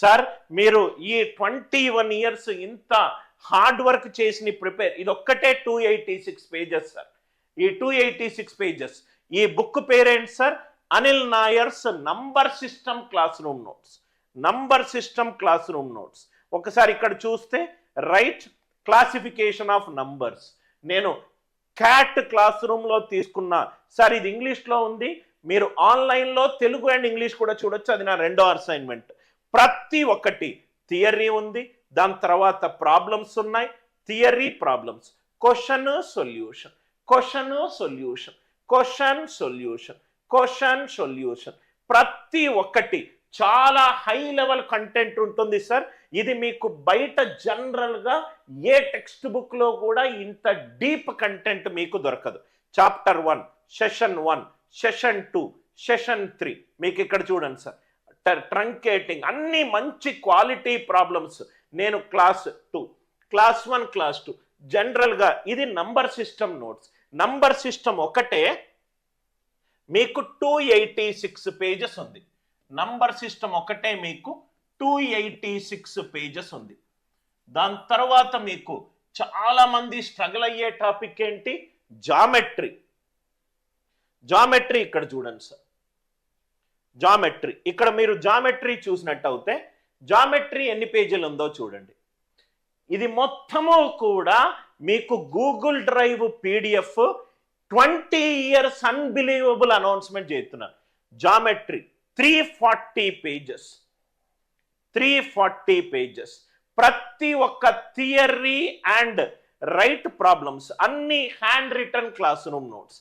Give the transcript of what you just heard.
Sir మీరు ఈ twenty one years ఇంత హార్డ్ వర్క్ చేసి ప్రిపేర్ ఇది ఒక్కటే two eighty six pages sir. ఈ టూ ఎయిటీ సిక్స్ పేజెస్. ఈ బుక్ పేరేంటి sir? Anil Nayar's number system classroom notes. Number system classroom notes. ఒకసారి ఇక్కడ చూస్తే రైట్ క్లాసిఫికేషన్ ఆఫ్ నంబర్స్. నేను క్యాట్ క్లాస్ రూమ్లో తీసుకున్న. సార్ ఇది ఇంగ్లీష్లో ఉంది. మీరు ఆన్లైన్లో తెలుగు అండ్ ఇంగ్లీష్ కూడా చూడొచ్చు. అది నా రెండో అసైన్మెంట్. ప్రతి ఒక్కటి. థియరీ ఉంది దాని తర్వాత ప్రాబ్లమ్స్ ఉన్నాయి theory problems. Question solution. Question solution. Question solution. Question solution. ప్రతి ఒక్కటి. చాలా హై లెవెల్ కంటెంట్ ఉంటుంది సార్. ఇది మీకు బయట జనరల్గా ఏ టెక్స్ట్ బుక్లో కూడా ఇంత డీప్ కంటెంట్ మీకు దొరకదు. Chapter one session one session two session three. మీకు ఇక్కడ చూడండి సార్. ట్రంకేటింగ్ అన్ని మంచి క్వాలిటీ ప్రాబ్లమ్స్ నేను class two class one class two జనరల్గా ఇది number system notes number system ఒకటే మీకు టూ ఎయిటీ సిక్స్ పేజెస్ ఉంది. నంబర్ సిస్టమ్ ఒకటే మీకు టూ ఎయిటీ సిక్స్ పేజెస్ ఉంది. దాని తర్వాత మీకు చాలామంది స్ట్రగుల్ అయ్యే టాపిక్ ఏంటి? జామెట్రీ జామెట్రీ ఇక్కడ చూడండి సార్. జామెట్రీ. ఇక్కడ మీరు జామెట్రీ చూసినట్టయితే జామెట్రీ ఎన్ని పేజీలు ఉందో చూడండి. ఇది మొత్తము కూడా మీకు Google drive PDF twenty years unbelievable announcement చేస్తున్నాను geometry three forty pages. Three forty pages. ప్రతి ఒక్క థియరీ అండ్ రైట్ ప్రాబ్లమ్స్ అన్ని handwritten classroom notes.